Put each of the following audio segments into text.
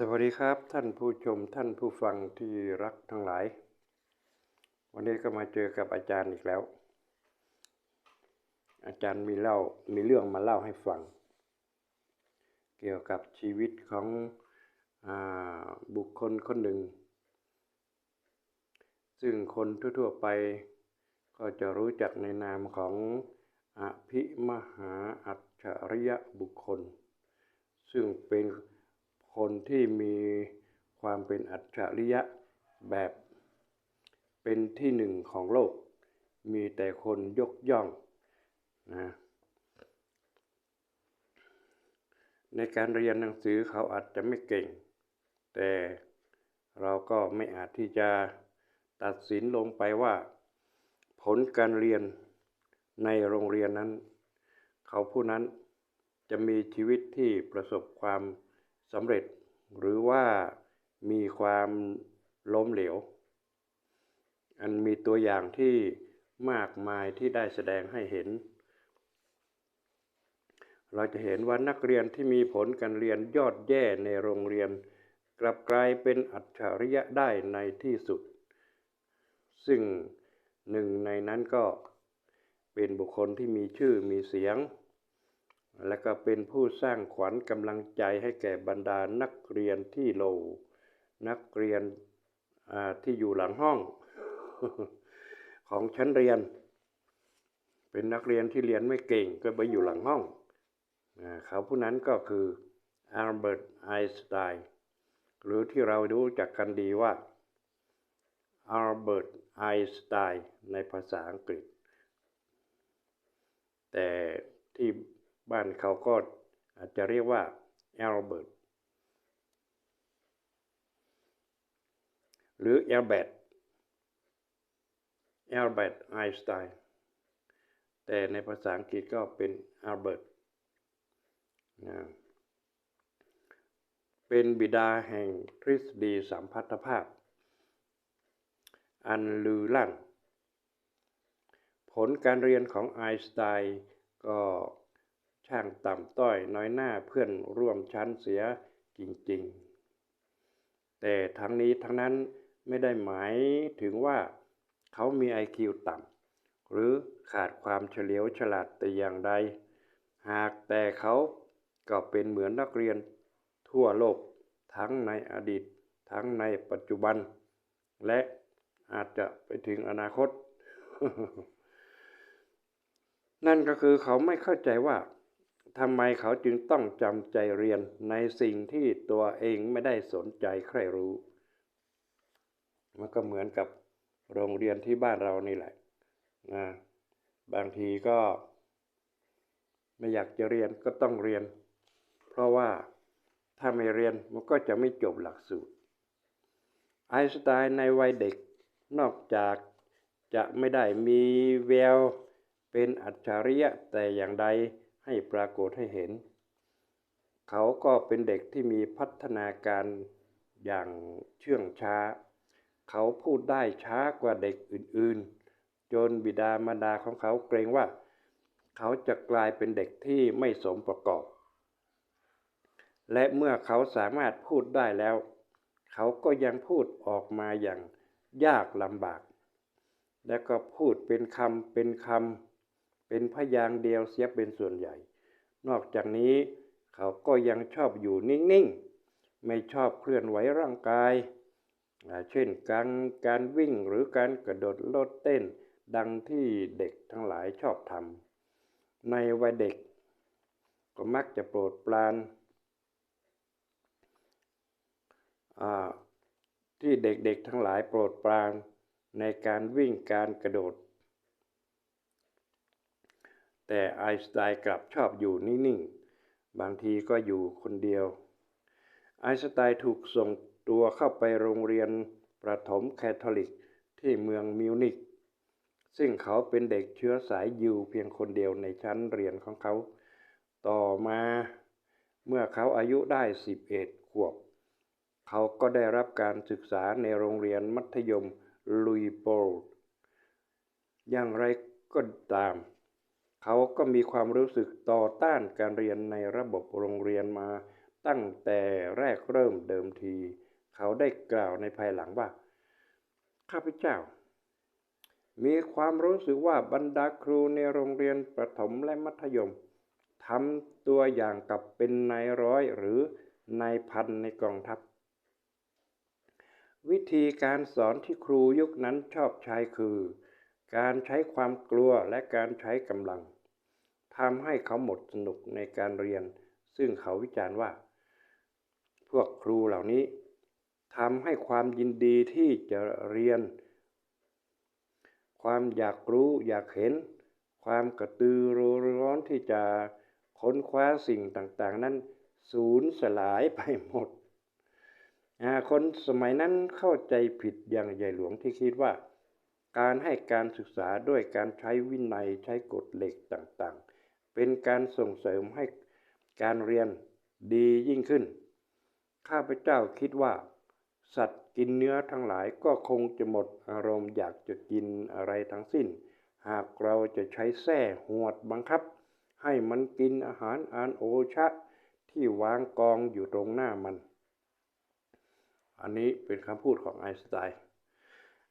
สวัสดีครับท่านผู้ชมท่านผู้ฟังที่รักทั้งหลาย วันนี้ก็มาเจอกับอาจารย์อีกแล้ว อาจารย์มีเล่ามีเรื่องมาเล่าให้ฟัง เกี่ยวกับชีวิตของอบุคคลคนหนึ่ง ซึ่งคนทั่วๆไปก็จะรู้จักในนามของอภิมหาอัจฉริยะบุคคล ซึ่งเป็น คนที่มีความเป็นอัจฉริยะแบบเป็นที่หนึ่งของโลก มีแต่คนยกย่องนะในการเรียนหนังสือเขาอาจจะไม่เก่ง แต่เราก็ไม่อาจที่จะตัดสินลงไปว่า ผลการเรียนในโรงเรียนนั้น เขาผู้นั้นจะมีชีวิตที่ประสบความ สำเร็จหรือว่ามีความล้มเหลว อันมีตัวอย่างที่มากมายที่ได้แสดงให้เห็น เราจะเห็นว่านักเรียนที่มีผลการเรียนยอดแย่ในโรงเรียน กลับกลายเป็นอัจฉริยะได้ในที่สุด ซึ่งหนึ่งในนั้นก็เป็นบุคคลที่มีชื่อมีเสียง และก็เป็นผู้สร้างขวัญกำลังใจให้แก่บรรดานักเรียนที่โล นักเรียนที่อยู่หลังห้องของชั้นเรียน เป็นนักเรียนที่เรียนไม่เก่งก็ไปอยู่หลังห้องเขาผู้นั้นก็คืออัลเบิร์ตไอน์สไตน์หรือที่เรารู้จักกันดีว่าอัลเบิร์ตไอน์สไตน์ในภาษาอังกฤษ แต่ที่ บ้านเขาก็อาจจะเรียกว่าอัลเบิร์ตหรืออัลเบิร์ตอัลเบิร์ตไอน์สไตน์แต่ในภาษาอังกฤษก็เป็นอัลเบิร์ตนะเป็นบิดาแห่งทฤษฎีสัมพัทธภาพ อันลือลั่น ผลการเรียนของไอน์สไตน์ก็ ช่างต่ำต้อยน้อยหน้าเพื่อนร่วมชั้นเสียจริงๆ แต่ทั้งนี้ทั้งนั้นไม่ได้หมายถึงว่าเขามีไอคิวต่ำหรือขาดความเฉลียวฉลาดแต่อย่างใด หากแต่เขาก็เป็นเหมือนนักเรียนทั่วโลกทั้งในอดีต ทั้งในปัจจุบัน และอาจจะไปถึงอนาคต นั่นก็คือเขาไม่เข้าใจว่า ทำไมเขาจึงต้องจำใจเรียนในสิ่งที่ตัวเองไม่ได้สนใจใครรู้ มันก็เหมือนกับโรงเรียนที่บ้านเรานี่แหละนะบางทีก็ ไม่อยากจะเรียนก็ต้องเรียน เพราะว่าถ้าไม่เรียนมันก็จะไม่จบหลักสูตร ไอน์สไตน์ในวัยเด็กนอกจากจะไม่ได้มีแววเป็นอัจฉริยะแต่อย่างใด ให้ปรากฏให้เห็น เขาก็เป็นเด็กที่มีพัฒนาการอย่างเชื่องช้า เขาพูดได้ช้ากว่าเด็กอื่นๆ จนบิดามารดาของเขาเกรงว่า เขาจะกลายเป็นเด็กที่ไม่สมประกอบ และเมื่อเขาสามารถพูดได้แล้ว เขาก็ยังพูดออกมาอย่างยากลำบาก และก็พูดเป็นคำเป็นคำ เป็นพยางเดียวเสียเป็นส่วนใหญ่ นอกจากนี้เขาก็ยังชอบอยู่นิ่งๆ ไม่ชอบเคลื่อนไหวร่างกาย เช่นการการวิ่งหรือการกระโดดโลดเต้น ดังที่เด็กทั้งหลายชอบทำในวัยเด็ก ก็มักจะโปรดปรานที่เด็กๆทั้งหลายโปรดปรานในการวิ่งการกระโดด แต่ไอน์สไตน์กลับชอบอยู่นิ่งๆ บางทีก็อยู่คนเดียว ไอน์สไตน์ถูกส่งตัวเข้าไปโรงเรียนประถมแคทอลิกที่เมืองมิวนิกซึ่งเขาเป็นเด็กเชื้อสายยิวเพียงคนเดียวในชั้นเรียนของเขา ต่อมาเมื่อเขาอายุได้ 11 ขวบ เขาก็ได้รับการศึกษาในโรงเรียนมัธยมลุยโบลอย่างไรก็ตาม เขาก็มีความรู้สึกต่อต้านการเรียนในระบบโรงเรียนมา ตั้งแต่แรกเริ่มเดิมที เขาได้กล่าวในภายหลังว่า ข้าพเจ้า มีความรู้สึกว่าบรรดาครูในโรงเรียนประถมและมัธยมทำตัวอย่างกับเป็นนายร้อยหรือนายพันในกองทัพ วิธีการสอนที่ครูยุคนั้นชอบใช้คือ การใช้ความกลัวและการใช้กำลังทำให้เขาหมดสนุกในการเรียน ซึ่งเขาวิจารณ์ว่า พวกครูเหล่านี้ทำให้ความยินดีที่จะเรียน ความอยากรู้อยากเห็น ความกระตือรือร้นที่จะค้นคว้าสิ่งต่างๆ นั้นสูญสลายไปหมด คนสมัยนั้นเข้าใจผิดอย่างใหญ่หลวงที่คิดว่า การให้การศึกษาด้วยการใช้วินัยใช้กฎเหล็กต่างๆ เป็นการส่งเสริมให้การเรียนดียิ่งขึ้น ข้าพเจ้าคิดว่า สัตว์กินเนื้อทั้งหลายก็คงจะหมดอารมณ์อยากจะกินอะไรทั้งสิ้น หากเราจะใช้แส้หวดบังคับ ให้มันกินอาหารอานโอชะ ที่วางกองอยู่ตรงหน้ามัน อันนี้เป็นคำพูดของไอน์สไตน์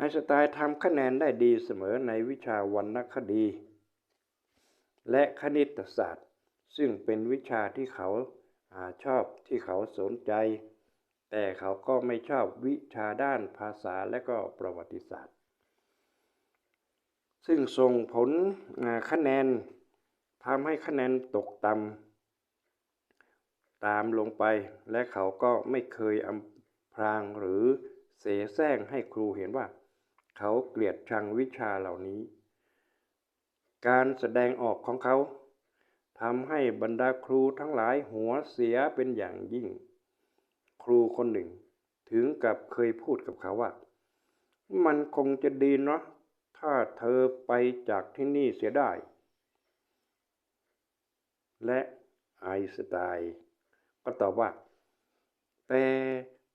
ไอสไตน์ทำคะแนนได้ดีเสมอในวิชาวรรณคดี และคณิตศาสตร์ ซึ่งเป็นวิชาที่เขาอาชอบที่เขาสนใจ แต่เขาก็ไม่ชอบวิชาด้านภาษาและก็ประวัติศาสตร์ ซึ่งส่งผลคะแนนทำให้คะแนนตกต่ำตามลงไป และเขาก็ไม่เคยอำพรางหรือเสแสร้งให้ครูเห็นว่า เขาเกลียดชังวิชาเหล่านี้ การแสดงออกของเขาทำให้บรรดาครูทั้งหลายหัวเสียเป็นอย่างยิ่ง ครูคนหนึ่ง ถึงกับเคยพูดกับเขาว่า มันคงจะดีเนาะถ้าเธอไปจากที่นี่เสียได้ และไอสไตน์ก็ตอบว่า แต่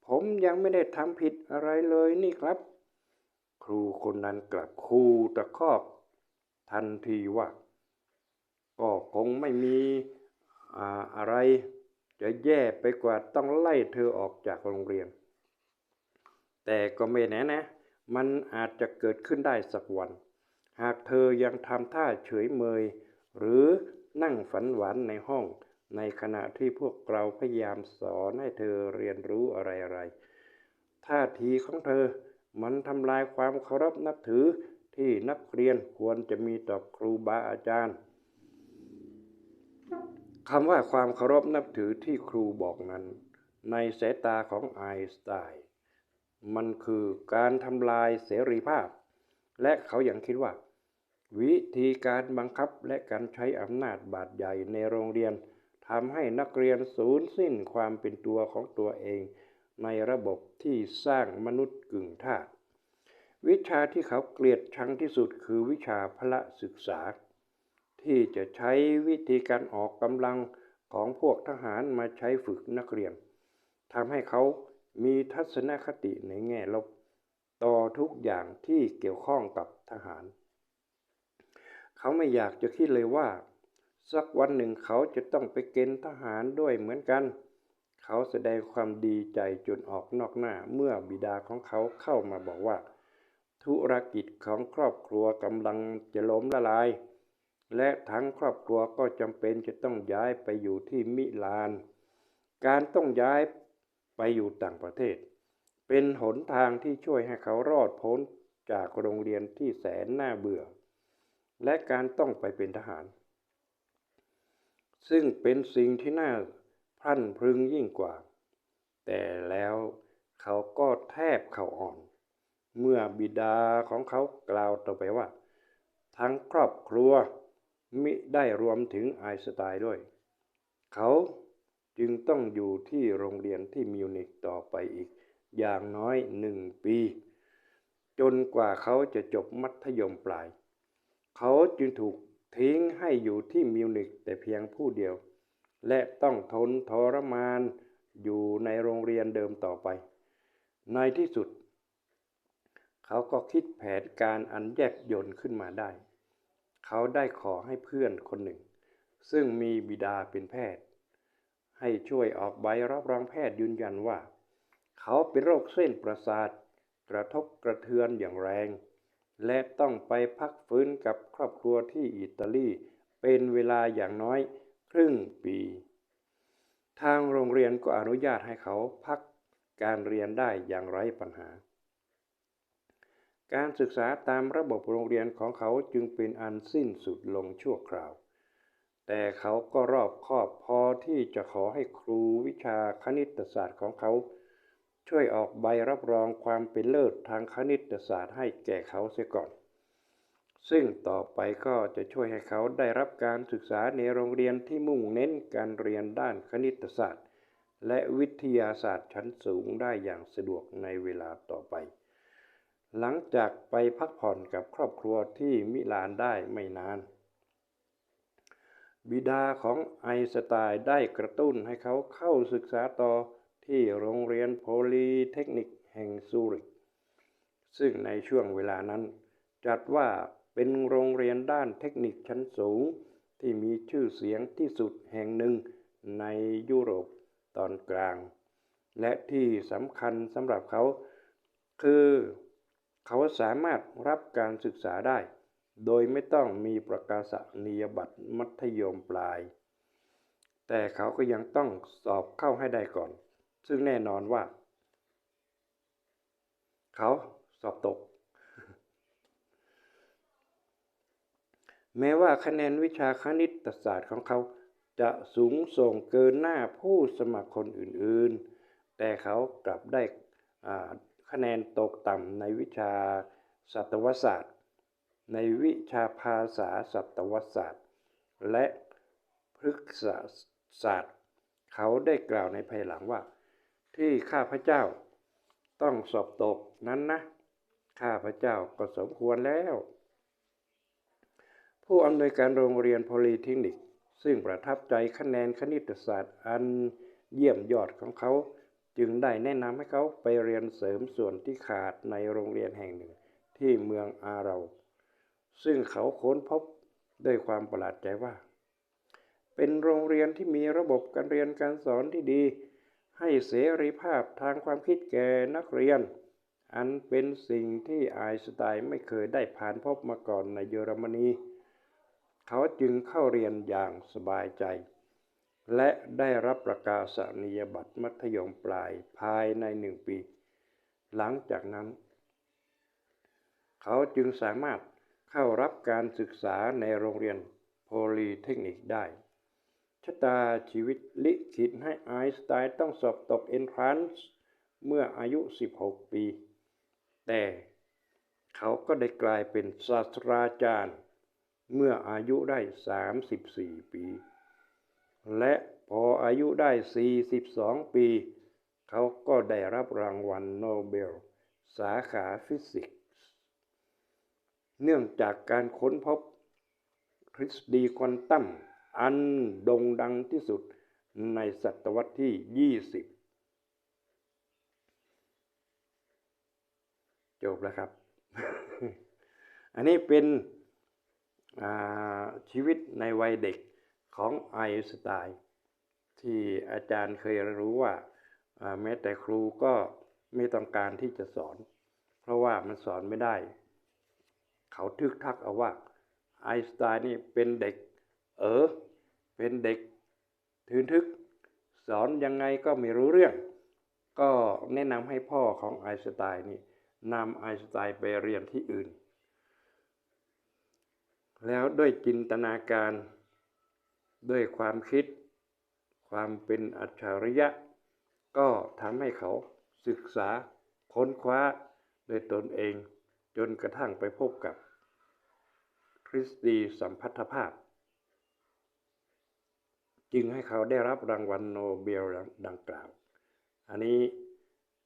ผมยังไม่ได้ทำผิดอะไรเลยนี่ครับ ครูคนนั้นกลับคูตะคอกทันทีว่า ก็คงไม่มีออะไรจะแย่ไปกว่าต้องไล่เธอออกจากโรงเรียน แต่ก็ไม่แน่นะ มันอาจจะเกิดขึ้นได้สักวัน หากเธอยังทำท่าเฉยเมย หรือนั่งฝันหวานในห้อง ในขณะที่พวกเราพยายามสอนให้เธอเรียนรู้อะไรๆท่าทีของเธอ มันทำลายความเคารพนับถือที่นักเรียนควรจะมีต่อครูบาอาจารย์คำว่าความเคารพนับถือที่ครูบอกนั้น ในสายตาของไอน์สไตน์มันคือการทำลายเสรีภาพ และเขายัางคิดว่า วิธีการบังคับและการใช้อำนาจบาดใหญ่ในโรงเรียนทำให้นักเรียนสูญสิ้นความเป็นตัวของตัวเอง ในระบบที่สร้างมนุษย์กึ่งทาสวิชาที่เขาเกลียดชังที่สุดคือวิชาพละศึกษา ที่จะใช้วิธีการออกกำลังของพวกทหารมาใช้ฝึกนักเรียนทำให้เขามีทัศนคติในแง่ลบต่อทุกอย่างที่เกี่ยวข้องกับทหาร เขาไม่อยากจะคิดเลยว่า สักวันหนึ่งเขาจะต้องไปเกณฑ์ทหารด้วยเหมือนกันเขาแสดงความดีใจจนออกนอกหน้าเมื่อบิดาของเขาเข้ามาบอกว่า ธุรกิจของครอบครัวกำลังจะล้มละลาย และทั้งครอบครัวก็จำเป็นจะต้องย้ายไปอยู่ที่มิลาน การต้องย้ายไปอยู่ต่างประเทศ เป็นหนทางที่ช่วยให้เขารอดพ้นจากโรงเรียนที่แสนน่าเบื่อ และการต้องไปเป็นทหาร ซึ่งเป็นสิ่งที่น่า พันพรึงยิ่งกว่า แต่แล้วเขาก็แทบเข่าอ่อน เมื่อบิดาของเขากล่าวต่อไปว่า ทั้งครอบครัวมิได้รวมถึงไอสไตล์ด้วย เขาจึงต้องอยู่ที่โรงเรียนที่มิวนิกต่อไปอีก อย่างน้อยหนึ่งปี จนกว่าเขาจะจบมัธยมปลาย เขาจึงถูกทิ้งให้อยู่ที่มิวนิกแต่เพียงผู้เดียว และต้องทนทรมานอยู่ในโรงเรียนเดิมต่อไป ในที่สุด เขาก็คิดแผนการอันแยกยนขึ้นมาได้ เขาได้ขอให้เพื่อนคนหนึ่ง ซึ่งมีบิดาเป็นแพทย์ใให้ช่วยออกใบรับรองแพทย์ยืนยันว่า เขาเป็นโรคเส้นประสาท กระทบกระเทือนอย่างแรง และต้องไปพักฟื้นกับครอบครัวที่อิตาลีเป็นเวลาอย่างน้อย ครึ่งปี ทางโรงเรียนก็อนุญาตให้เขาพักการเรียนได้อย่างไร้ปัญหา การศึกษาตามระบบโรงเรียนของเขาจึงเป็นอันสิ้นสุดลงชั่วคราว แต่เขาก็รอบคอบพอที่จะขอให้ครูวิชาคณิตศาสตร์ของเขา ช่วยออกใบรับรองความเป็นเลิศทางคณิตศาสตร์ให้แก่เขาเสียก่อน ซึ่งต่อไปก็จะช่วยให้เขาได้รับการศึกษาในโรงเรียนที่มุ่งเน้นการเรียนด้านคณิตศาสตร์ และวิทยาศาสตร์ชั้นสูงได้อย่างสะดวกในเวลาต่อไป หลังจากไปพักผ่อนกับครอบครัวที่มิลานได้ไม่นาน บิดาของไอน์สไตน์ได้กระตุ้นให้เขาเข้าศึกษาต่อที่โรงเรียนโพลีเทคนิคแห่งซูริก ซึ่งในช่วงเวลานั้นจัดว่า เป็นโรงเรียนด้านเทคนิคชั้นสูง ที่มีชื่อเสียงที่สุดแห่งหนึ่งในยุโรปตอนกลาง และที่สำคัญสำหรับเขา คือเขาสามารถรับการศึกษาได้ โดยไม่ต้องมีประกาศนียบัตรมัธยมปลาย แต่เขาก็ยังต้องสอบเข้าให้ได้ก่อน ซึ่งแน่นอนว่า เขาสอบตก แม้ว่าคะแนนวิชาคณิตศาสตร์ของเขา จะสูงส่งเกินหน้าผู้สมัครคนอื่นๆ แต่เขากลับได้คะแนนตกต่ำในวิชาสัตวศาสตร์ ในวิชาภาษาสัตวศาสตร์ และพฤกษศาสตร์ เขาได้กล่าวในภายหลังว่า ที่ข้าพเจ้าต้องสอบตกนั้นนะ ข้าพเจ้าก็สมควรแล้ว ผู้อำนวยการโรงเรียนโพลีเทคนิค ซึ่งประทับใจคะแนนคณิตศาสตร์อันเยี่ยมยอดของเขา จึงได้แนะนำให้เขาไปเรียนเสริมส่วนที่ขาดในโรงเรียนแห่งหนึ่งที่เมืองอาเรา ซึ่งเขาค้นพบด้วยความประหลาดใจว่า เป็นโรงเรียนที่มีระบบการเรียนการสอนที่ดี ให้เสรีภาพทางความคิดแก่นักเรียน อันเป็นสิ่งที่ไอน์สไตน์ไม่เคยได้ผ่านพบมาก่อนในเยอรมนี เขาจึงเข้าเรียนอย่างสบายใจ และได้รับประกาศนียบัตรมัธยมปลายภายในหนึ่งปี หลังจากนั้น เขาจึงสามารถเข้ารับการศึกษาในโรงเรียนโพลีเทคนิคได้ชะตาชีวิตลิขิตให้ไอน์สไตน์ต้องสอบตกเอนทรานซ์เมื่ออายุ 16 ปี แต่เขาก็ได้กลายเป็นศาสตราจารย์ เมื่ออายุได้ 34 ปี และพออายุได้ 42 ปี เขาก็ได้รับรางวัลโนเบล สาขาฟิสิกส์ เนื่องจากการค้นพบทฤษฎีควอนตัมอันโด่งดังที่สุดในศตวรรษที่ 20 จบแล้วครับ อันนี้เป็น ชีวิตในวัยเด็กของไอน์สไตน์ที่อาจารย์เคยรู้ว่าแม้แต่ครูก็ไม่ต้องการที่จะสอน เพราะว่ามันสอนไม่ได้ เขาทึกทักเอาว่าไอน์สไตน์นี่เป็นเด็ก เออเป็นเด็กทืนทึก สอนยังไงก็ไม่รู้เรื่อง ก็แนะนำให้พ่อของไอน์สไตน์นี่นำไอน์สไตน์ไปเรียนที่อื่น แล้วด้วยจินตนาการ ด้วยความคิด ความเป็นอัจฉริยะ ก็ทำให้เขาศึกษาค้นคว้าโดยตนเองจนกระทั่งไปพบกับทฤษฎีสัมพัทธภาพ จึงให้เขาได้รับรางวัลโนเบลดังกล่าว อันนี้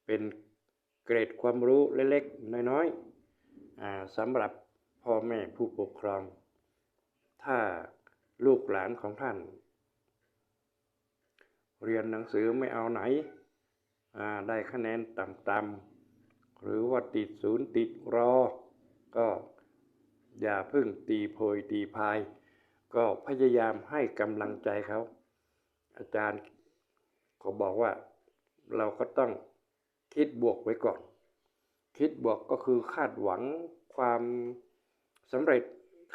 เป็นเกรดความรู้เล็กๆ น้อยๆสำหรับพ่อแม่ผู้ปกครอง ถ้าลูกหลานของท่าน เรียนหนังสือไม่เอาไหน ได้คะแนนต่ำๆ หรือว่าติดศูนย์ติดรอ ก็อย่าพึ่งตีโพยตีพาย ก็พยายามให้กำลังใจเขา อาจารย์เขาบอกว่าเราก็ต้องคิดบวกไว้ก่อน คิดบวกก็คือคาดหวังความสำเร็จ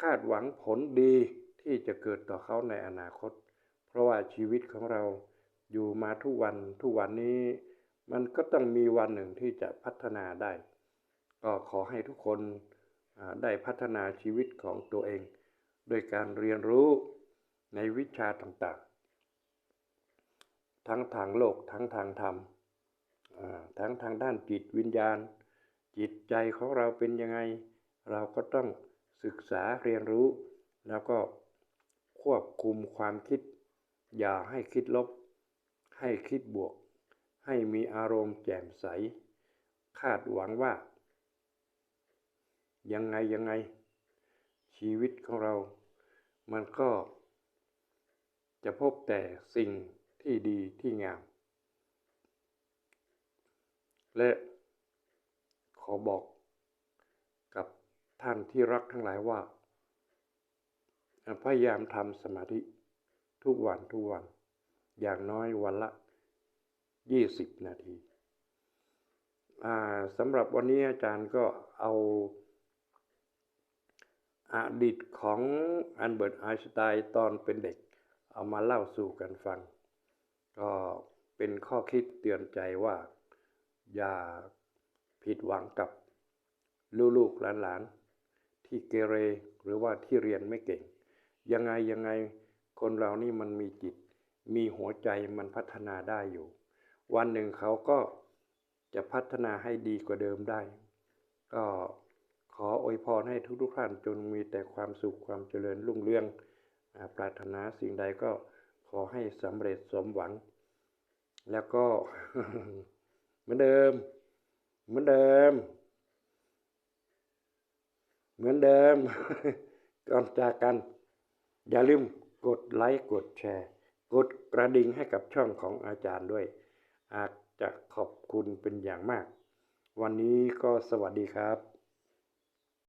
คาดหวังผลดีที่จะเกิดต่อเขาในอนาคต เพราะว่าชีวิตของเราอยู่มาทุกวันทุกวันนี้ มันก็ต้องมีวันหนึ่งที่จะพัฒนาได้ ก็ขอให้ทุกคนได้พัฒนาชีวิตของตัวเอง โดยการเรียนรู้ในวิชาต่างๆ ทั้งทางโลกทั้งทางธรรมทั้งทางด้านจิตวิญญาณ จิตใจของเราเป็นยังไง เราก็ต้อง ศึกษาเรียนรู้ แล้วก็ควบคุมความคิด อย่าให้คิดลบ ให้คิดบวก ให้มีอารมณ์แจ่มใส คาดหวังว่า ยังไงยังไง ชีวิตของเรา มันก็ จะพบแต่สิ่งที่ดีที่งาม และขอบอก ท่านที่รักทั้งหลายว่า พยายามทำสมาธิทุกวันทุกวัน อย่างน้อยวันละ 20 นาทีสำหรับวันนี้อาจารย์ก็เอาอดีตของอันเบิร์ตไอน์สไตน์ตอนเป็นเด็ก เอามาเล่าสู่กันฟัง ก็เป็นข้อคิดเตือนใจว่า อย่าผิดหวังกับลูกๆหลานๆ ที่เกเรหรือว่าที่เรียนไม่เก่ง ยังไงยังไงคนเรานี่มันมีจิต มีหัวใจมันพัฒนาได้อยู่ วันหนึ่งเขาก็จะพัฒนาให้ดีกว่าเดิมได้ ก็ขออวยพรให้ทุกๆท่านจงมีแต่ความสุขความเจริญรุ่งเรืองอ่าปรารถนาสิ่งใดก็ขอให้สำเร็จสมหวัง แล้วก็เหมือนเดิม เหมือนเดิม เหมือนเดิมก่อนจากกัน อย่าลืมกดไลค์กดแชร์ กดกระดิ่งให้กับช่องของอาจารย์ด้วย อาจจะขอบคุณเป็นอย่างมาก วันนี้ก็สวัสดีครับ